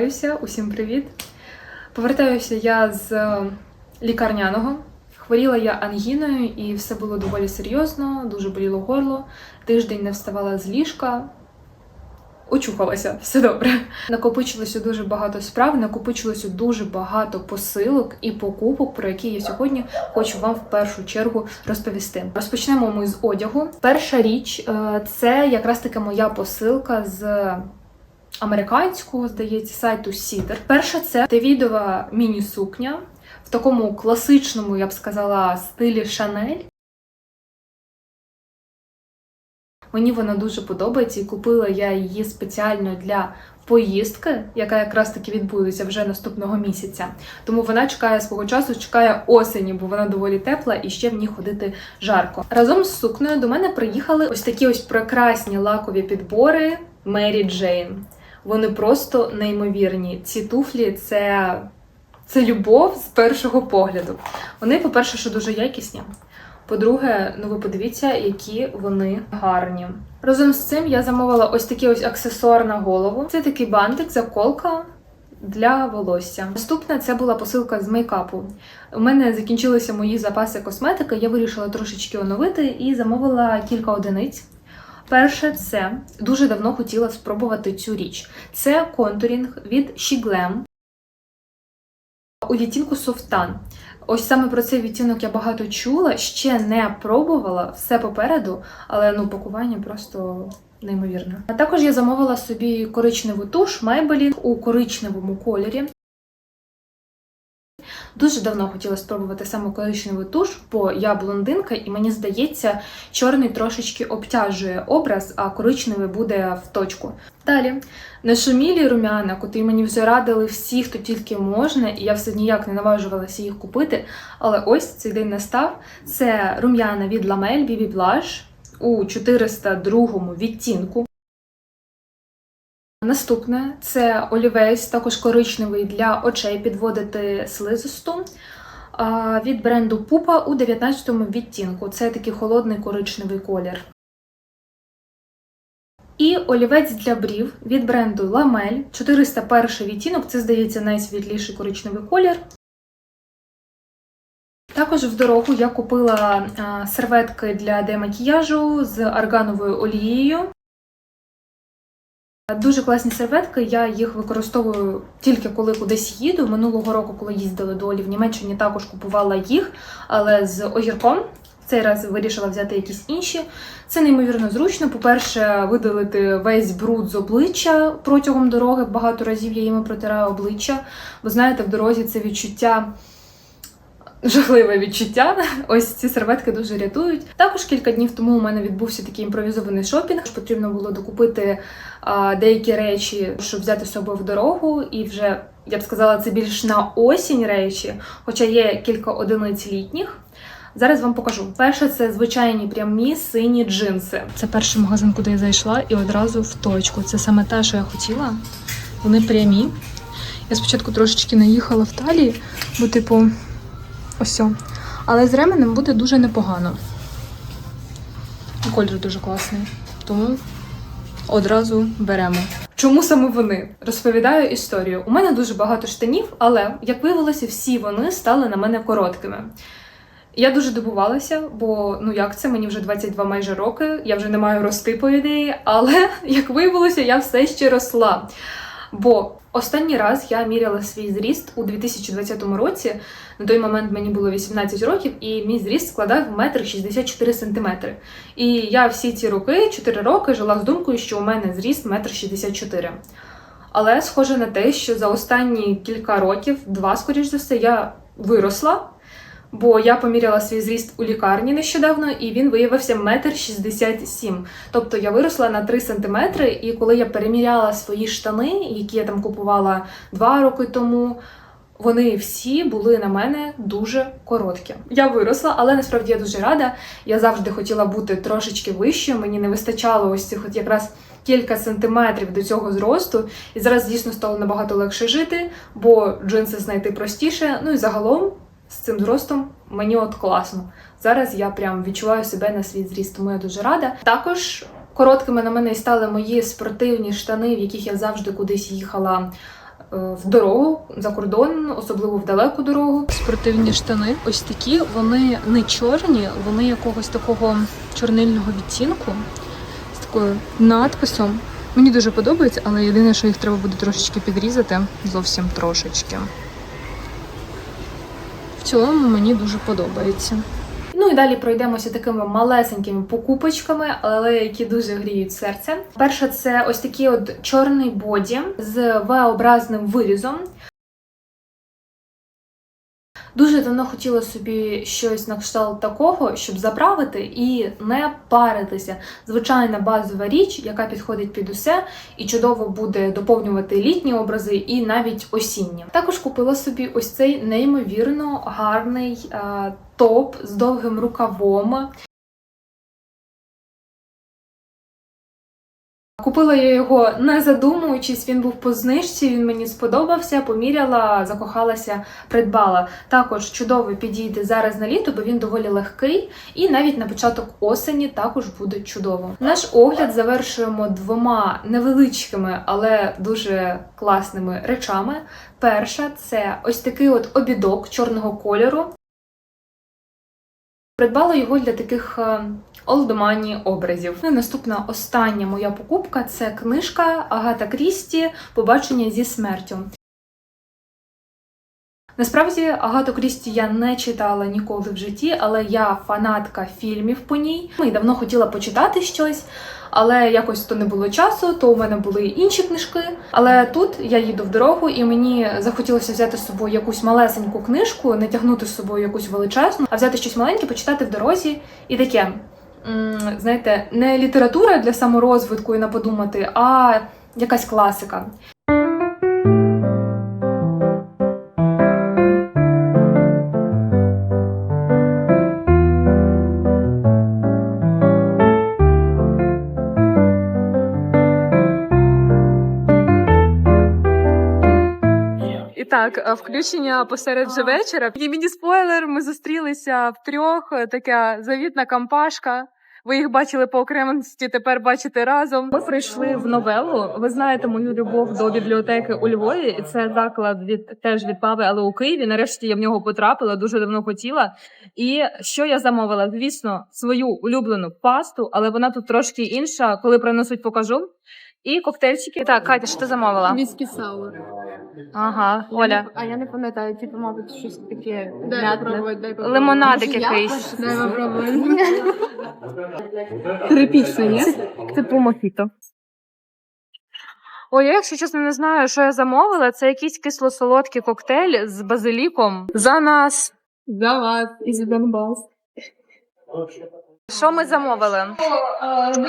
Повертаюся. Усім привіт. Повертаюся я з е, лікарняного. Хворіла я ангіною, і все було доволі серйозно, дуже боліло горло. Тиждень не вставала з ліжка. Очухалася, все добре. Накопичилося дуже багато справ, накопичилося дуже багато посилок і покупок, про які я сьогодні хочу вам в першу чергу розповісти. Розпочнемо ми з одягу. Перша річ е, це якраз таки моя посилка з американського, здається, сайту Сідер. Перша це девідова міні-сукня в такому класичному, я б сказала, стилі Шанель. Мені вона дуже подобається і купила я її спеціально для поїздки, яка якраз таки відбудеться вже наступного місяця. Тому вона чекає свого часу, чекає осені, бо вона доволі тепла і ще в ній ходити жарко. Разом з сукнею до мене приїхали ось такі ось прекрасні лакові підбори Мері Джейн. Вони просто неймовірні. Ці туфлі це, це любов з першого погляду. Вони, по-перше, що дуже якісні. По-друге, ну ви подивіться, які вони гарні. Разом з цим я замовила ось такий ось аксесуар на голову. Це такий бантик, заколка для волосся. Наступна це була посилка з мейкапу. У мене закінчилися мої запаси косметики. Я вирішила трошечки оновити і замовила кілька одиниць. Перше, це дуже давно хотіла спробувати цю річ. Це контурінг від She Glam у відтінку Софтан. Ось саме про цей відтінок я багато чула, ще не пробувала, все попереду, але ну пакування просто неймовірне. А також я замовила собі коричневу туш Maybelline у коричневому кольорі. Дуже давно хотіла спробувати саме коричневу туш, бо я блондинка, і мені здається, чорний трошечки обтяжує образ, а коричневий буде в точку. Далі нашумілі румяна, котрі мені вже радили всі, хто тільки можна, і я все ніяк не наважувалася їх купити. Але ось цей день настав. Це рум'яна від Lamel BB Blush у 402 відтінку. Наступне це олівець, також коричневий для очей підводити слизисту. Від бренду Пупа у 19 відтінку. Це такий холодний коричневий колір. І олівець для брів від бренду Lamel 401 відтінок. Це, здається, найсвітліший коричневий колір. Також в дорогу я купила серветки для демакіяжу з аргановою олією. Дуже класні серветки, я їх використовую тільки коли кудись їду. Минулого року, коли їздила до Олі в Німеччині, також купувала їх, але з огірком. Цей раз вирішила взяти якісь інші. Це неймовірно зручно. По-перше, видалити весь бруд з обличчя протягом дороги. Багато разів я їми протираю обличчя. Бо знаєте, в дорозі це відчуття. Жахливе відчуття. Ось ці серветки дуже рятують. Також кілька днів тому у мене відбувся такий імпровізований шопінг. Потрібно було докупити а, деякі речі, щоб взяти з собою в дорогу, і вже я б сказала, це більш на осінь речі, хоча є кілька одиниць літніх. Зараз вам покажу. Перше, це звичайні прямі сині джинси. Це перший магазин, куди я зайшла, і одразу в точку. Це саме те, що я хотіла. Вони прямі. Я спочатку трошечки наїхала в талії, бо, типу, ось. Але з ременем буде дуже непогано. Колір дуже класний. Тому одразу беремо. Чому саме вони? Розповідаю історію. У мене дуже багато штанів, але, як виявилося, всі вони стали на мене короткими. Я дуже дивувалася, бо ну як це, мені вже 22 майже роки, я вже не маю рости, по ідеї, але як виявилося, я все ще росла. Бо останній раз я міряла свій зріст у 2020 році. На той момент мені було 18 років, і мій зріст складав 1,64 см. І я всі ці роки, 4 роки, жила з думкою, що у мене зріст 1,64 м. Але схоже на те, що за останні кілька років, два, скоріш за все, я виросла. Бо я поміряла свій зріст у лікарні нещодавно, і він виявився 1,67 м. Тобто я виросла на 3 см, і коли я переміряла свої штани, які я там купувала 2 роки тому, вони всі були на мене дуже короткі. Я виросла, але насправді я дуже рада. Я завжди хотіла бути трошечки вищою. Мені не вистачало ось цих от якраз кілька сантиметрів до цього зросту. І зараз дійсно стало набагато легше жити, бо джинси знайти простіше. Ну і загалом з цим зростом мені от класно. Зараз я прям відчуваю себе на свій зріст, тому я дуже рада. Також. Короткими на мене стали мої спортивні штани, в яких я завжди кудись їхала е, в дорогу за кордон, особливо в далеку дорогу. Спортивні штани, ось такі. Вони не чорні, вони якогось такого чорнильного відтінку з такою надписом. Мені дуже подобається, але єдине, що їх треба буде трошечки підрізати, зовсім трошечки. В цілому мені дуже подобається. Ну і далі пройдемося такими малесенькими покупочками, але які дуже гріють серце. Перше, це ось такий от чорний боді з V-образним вирізом. Дуже давно хотіла собі щось на кшталт такого, щоб заправити і не паритися. Звичайна базова річ, яка підходить під усе, і чудово буде доповнювати літні образи і навіть осінні. Також купила собі ось цей неймовірно гарний е, топ з довгим рукавом. Купила я його не задумуючись, він був по знижці, він мені сподобався, поміряла, закохалася, придбала. Також чудово підійде зараз на літо, бо він доволі легкий, і навіть на початок осені також буде чудово. Наш огляд завершуємо двома невеличкими, але дуже класними речами. Перша це ось такий от обідок чорного кольору. Придбала його для таких олдомані образів. Ну і наступна остання моя покупка це книжка Агата Крісті Побачення зі смертю. Насправді Агату Крісті я не читала ніколи в житті, але я фанатка фільмів по ній. Ну, І давно хотіла почитати щось, але якось то не було часу, то у мене були інші книжки. Але тут я їду в дорогу, і мені захотілося взяти з собою якусь малесеньку книжку, не тягнути з собою якусь величезну, а взяти щось маленьке, почитати в дорозі і таке. Знаєте, не література для саморозвитку і на подумати, а якась класика. Так, е, включення посеред вже вечора. І міні-спойлер, ми зустрілися втрьох. е, Така завітна компашка. Ви їх бачили по окремості, тепер бачите разом. Ми прийшли в новелу. Ви знаєте мою любов до бібліотеки у Львові. І це заклад від теж від Пави, але у Києві. Нарешті я в нього потрапила, дуже давно хотіла. І що я замовила? Звісно, свою улюблену пасту, але вона тут трошки інша. Коли принесуть, покажу. І коктейльчики. Так, Катя, що ти замовила? Віскі саур. Ага, Оля. А я не пам'ятаю, типу, мабуть, щось таке. Дай попробувати, дай попробувати. Лимонадик я якийсь. Дай попробувати. Три піци є? Типу мохіто. Ой, я, якщо чесно, не знаю, що я замовила. Це якийсь кисло-солодкий коктейль з базиліком. За нас. За вас і за Донбас. Що ми замовили?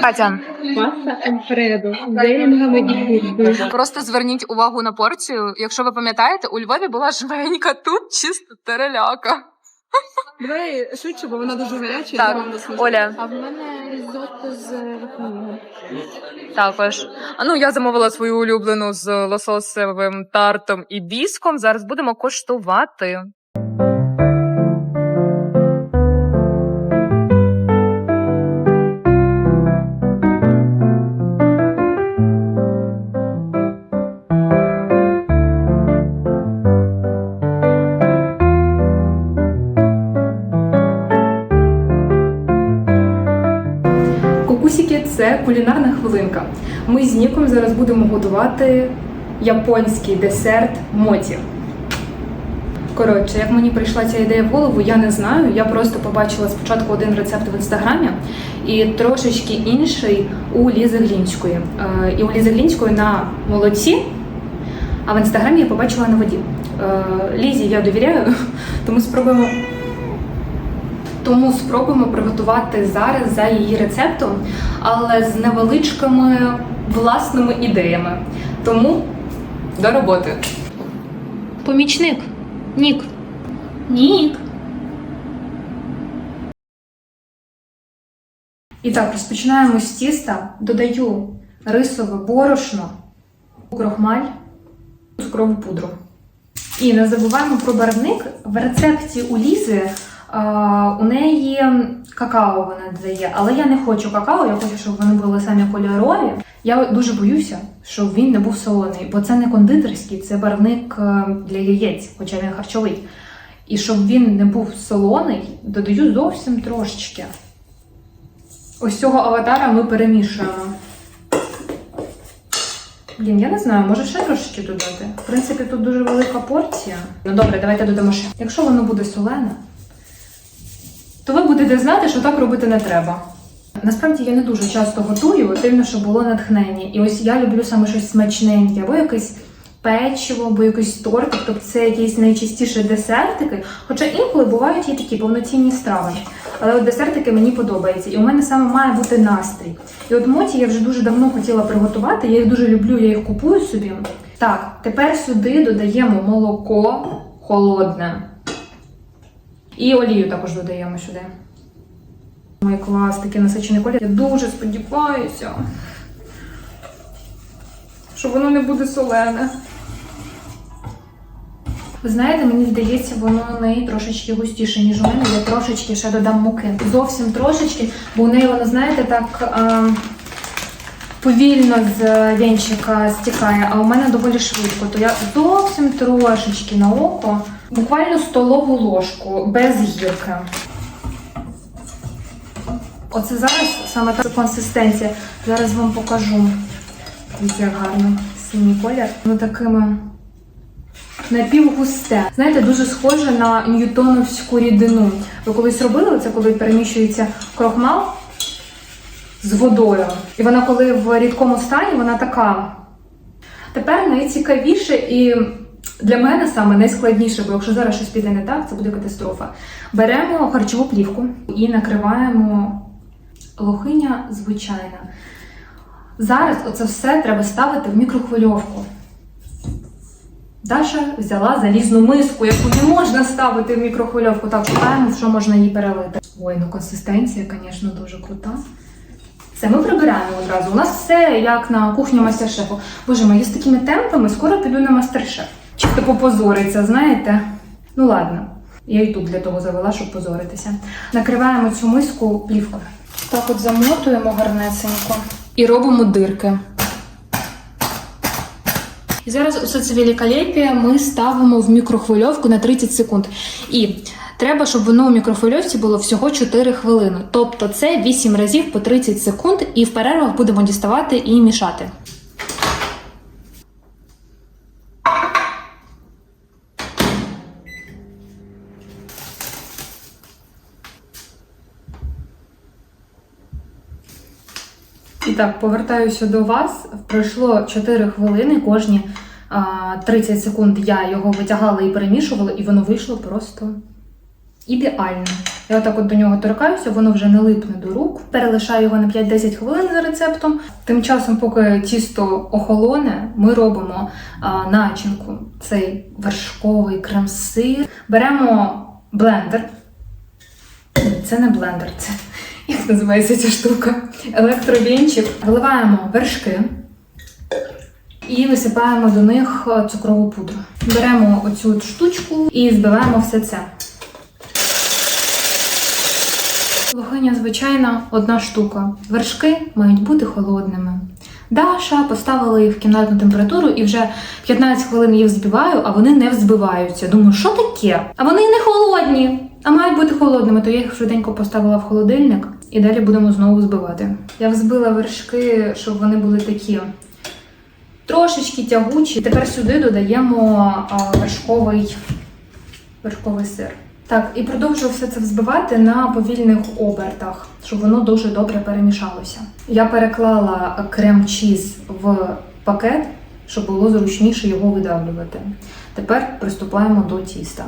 Катя, Паста Альфредо дейлінгами і куркою. просто зверніть увагу на порцію. Якщо ви пам'ятаєте, у Львові була жменька, тут чисто тереляка. Давай швидше, бо вона дуже гаряча. Так, вам. Оля, А в мене різотто з вихмілом. також. А ну я замовила свою улюблену з лососевим тартом і біском. Зараз будемо коштувати. Кокусіки це кулінарна хвилинка. Ми з Ніком зараз будемо готувати японський десерт моті. Коротше, як мені прийшла ця ідея в голову, я не знаю. Я просто побачила спочатку один рецепт в інстаграмі і трошечки інший у Лізи Глінської. Е, І у Лізи Глінської на молоці, а в інстаграмі я побачила на воді. Е, Лізі я довіряю, тому спробуємо. Тому спробуємо приготувати зараз за її рецептом, але з невеличкими власними ідеями. Тому до роботи. Помічник. Нік. Нік. І так, розпочинаємо з тіста. Додаю рисове борошно, крохмаль, цукрову пудру. І не забуваємо про барвник. В рецепті у Лізи у неї какао вона додає, але я не хочу какао, я хочу, щоб вони були самі кольорові. Я дуже боюся, щоб він не був солоний, бо це не кондитерський, це барвник е, для яєць, хоча він харчовий. І щоб він не був солоний, додаю зовсім трошечки. Ось цього аватара ми перемішуємо. Блін, я не знаю, може ще трошечки додати. В принципі, тут дуже велика порція. Ну добре, давайте додамо ще. Якщо воно буде солене, то ви будете знати, що так робити не треба. Насправді я не дуже часто готую, потрібно, щоб було натхнення. І ось я люблю саме щось смачненьке, або якесь печиво, або якийсь тортик, тобто це якісь найчастіше десертики. Хоча інколи бувають і такі повноцінні страви. Але от десертики мені подобаються. І у мене саме має бути настрій. І от моті я вже дуже давно хотіла приготувати. Я їх дуже люблю, я їх купую собі. Так, тепер сюди додаємо молоко холодне. І олію також додаємо сюди. Ой, клас, такий насичений колір. Я дуже сподіваюся, що воно не буде солене. Ви знаєте, мені здається, воно у неї трошечки густіше, ніж у мене. Я трошечки ще додам муки. Зовсім трошечки, бо у неї воно, знаєте, так а, повільно з вінчика стікає, а у мене доволі швидко. То я зовсім трошечки на око, буквально столову ложку без гірки. Оце зараз саме та консистенція. Зараз вам покажу. Дивіться, як гарно синій колір. Воно такими напівгусте. Знаєте, дуже схоже на ньютоновську рідину. Ви колись робили це, коли переміщується крохмал з водою. І вона, коли в рідкому стані, вона така. Тепер найцікавіше і для мене саме найскладніше, бо якщо зараз щось піде не так, це буде катастрофа. Беремо харчову плівку і накриваємо лохиня звичайна. Зараз оце все треба ставити в мікрохвильовку. Даша взяла залізну миску, яку не можна ставити в мікрохвильовку. Так, шукаємо, що можна її перелити. Ой, ну консистенція, звісно, дуже крута. Все, ми прибираємо одразу. У нас все як на кухні мастер-шефу. Боже мої, з такими темпами скоро піду на мастер-шеф. Чисто попозориться, знаєте? Ну ладно, я і тут для того завела, щоб позоритися. Накриваємо цю миску плівкою. Так от замотуємо гарнесенько і робимо дирки. І зараз усе це великолепие ми ставимо в мікрохвильовку на 30 секунд. І треба, щоб воно у мікрохвильовці було всього 4 хвилини. Тобто це 8 разів по 30 секунд, і в перервах будемо діставати і мішати. Так, повертаюся до вас. Пройшло 4 хвилини, кожні 30 секунд я його витягала і перемішувала, і воно вийшло просто ідеально. Я отак от до нього торкаюся, воно вже не липне до рук. Перелишаю його на 5-10 хвилин за рецептом. Тим часом, поки тісто охолоне, ми робимо а, начинку. Цей вершковий крем-сир. Беремо блендер. Це не блендер, це як називається ця штука? Електровінчик. Вливаємо вершки і висипаємо до них цукрову пудру. Беремо оцю штучку і збиваємо все це. Лохиня звичайна одна штука. Вершки мають бути холодними. Даша поставила їх в кімнатну температуру і вже 15 хвилин їх взбиваю, а вони не взбиваються. Думаю, що таке? А вони не холодні, а мають бути холодними, то я їх швиденько поставила в холодильник і далі будемо знову взбивати. Я взбила вершки, щоб вони були такі трошечки тягучі. Тепер сюди додаємо вершковий, вершковий сир. Так, і продовжую все це взбивати на повільних обертах, щоб воно дуже добре перемішалося. Я переклала крем-чіз в пакет, щоб було зручніше його видавлювати. Тепер приступаємо до тіста.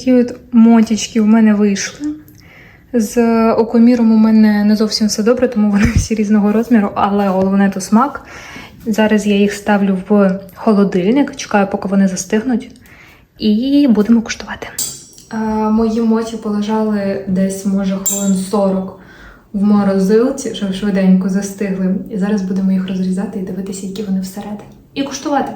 Такі от мотічки в мене вийшли. З окоміром у мене не зовсім все добре, тому вони всі різного розміру, але головне то смак. Зараз я їх ставлю в холодильник, чекаю, поки вони застигнуть, і будемо куштувати. А, мої моті полежали десь, може, хвилин 40 в морозилці, щоб швиденько застигли. І зараз будемо їх розрізати і дивитися, які вони всередині. І куштувати.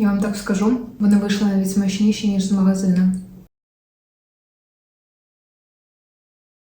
Я вам так скажу, вони вийшли навіть смачніші, ніж з магазину.